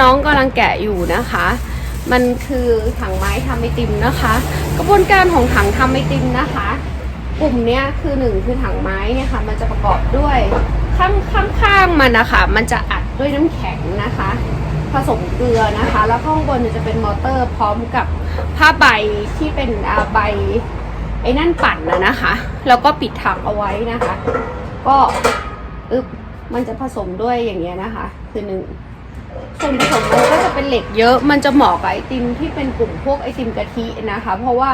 น้องกำลังแกะอยู่นะคะ มันคือถังไม้ทำไอติมนะคะ กระบวนการของถังทำไอติมนะคะ กลุ่มเนี้ยคือหนึ่งคือถังไม้เนี่ยค่ะ มันจะประกอบด้วยข้างข้างข้างมันนะคะ มันจะอัดด้วยน้ำแข็งนะคะ ผสมเกลือนะคะ แล้วข้างบนจะเป็นมอเตอร์พร้อมกับผ้าใบที่เป็นใบไอ้นั่นปั่นนะนะคะ แล้วก็ปิดถังเอาไว้นะคะ ก็อึบมันจะผสมด้วยอย่างเงี้ยนะคะ คือหนึ่ง ส่วนผสมมันก็จะเป็นเหล็กเยอะ มันจะเหมาะกับไอติมที่เป็นกลุ่มพวกไอติมกะทินะคะ เพราะว่า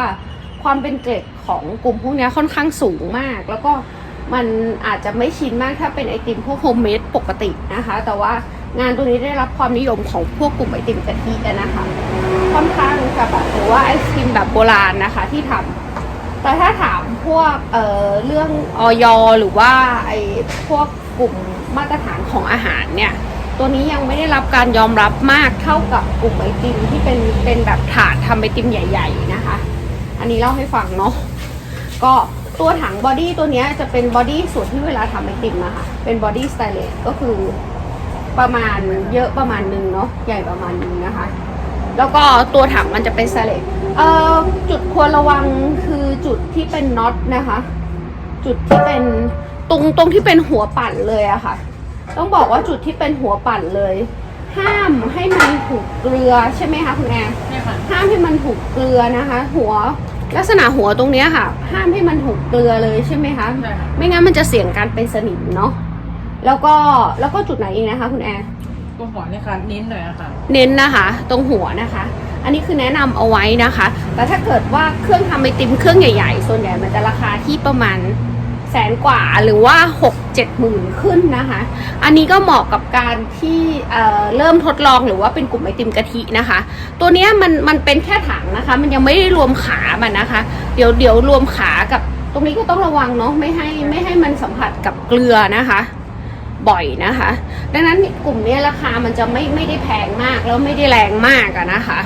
ความเป็นเกล็ดของกลุ่มพวกนี้ค่อนข้างสูงมาก แล้วก็มันอาจจะไม่ชินมากถ้าเป็นไอติมพวกโฮมเมดปกตินะคะ แต่ว่างานตัวนี้ได้รับความนิยมของพวกกลุ่มไอติมกะทิอะนะคะ ค่อนข้างจะแบบหรือว่าไอติมแบบโบราณนะคะที่ทำแต่ถ้าถามพวกเอ่อเรื่องออยหรือว่าไอพวกกลุ่มมาตรฐานของอาหารเนี่ย ตัวนี้ยังไม่ได้รับการยอมรับมากเท่ากับกลุ่มไอติมที่เป็นเป็นแบบถาดทำไอติมใหญ่ ๆนะคะ อันนี้เล่าให้ฟังเนาะก็ตัวถังบอดี้ตัวนี้จะเป็นบอดี้ส่วนที่เวลาทำไอติมอะค่ะเป็นบอดี้สไตเลสก็คือประมาณเยอะประมาณหนึงเนาะใหญ่ประมาณนึงนะคะ แล้วก็ตัวถังมันจะเป็นสเลตเอ่อจุดควรระวังคือจุดที่เป็นน็อตนะคะ จุดที่เป็นตรงตรงที่เป็นหัวปั่นเลยอะค่ะ ต้องบอกว่าจุดที่เป็นหัวปั่นเลย ห้ามให้มันถูกเกลือใช่ไหมคะคุณแอนใช่ค่ะห้ามให้มันถูกเกลือนะคะ หัวลักษณะหัวตรงเนี้ยค่ะ ห้ามให้มันถูกเกลือเลยใช่ไหมคะ ใช่ค่ะ ไม่งั้นมันจะเสี่ยงการเป็นสนิมเนาะแล้วก็แล้วก็จุดไหนอีกนะคะ คุณแอน ตัวหัวเนี่ยค่ะเน้นหน่อยอะค่ะ เน้นนะคะ ตรงหัวนะคะ อันนี้คือแนะนำเอาไว้นะคะ แต่ถ้าเกิดว่าเครื่องทำไอติมเครื่องใหญ่ๆ ส่วนใหญ่มันจะราคาที่ประมาณ แสนกว่าหรือว่า6 7หมื่นขึ้นนะคะ อันนี้ก็เหมาะกับการที่เอ่อเริ่มทดลองหรือว่าเป็นกลุ่มไอติมกะทินะคะ ตัวเนี้ยมันมันเป็นแค่ถังนะคะ มันยังไม่ได้รวมขามันนะคะ เดี๋ยวเดี๋ยวรวมขากับตรงนี้ก็ต้องระวังเนาะไม่ให้ไม่ให้มันสัมผัสกับเกลือนะคะ บ่อยนะคะ ดังนั้นกลุ่มนี้ราคามันจะไม่ไม่ได้แพงมากแล้วไม่ได้แรงมากอะนะคะ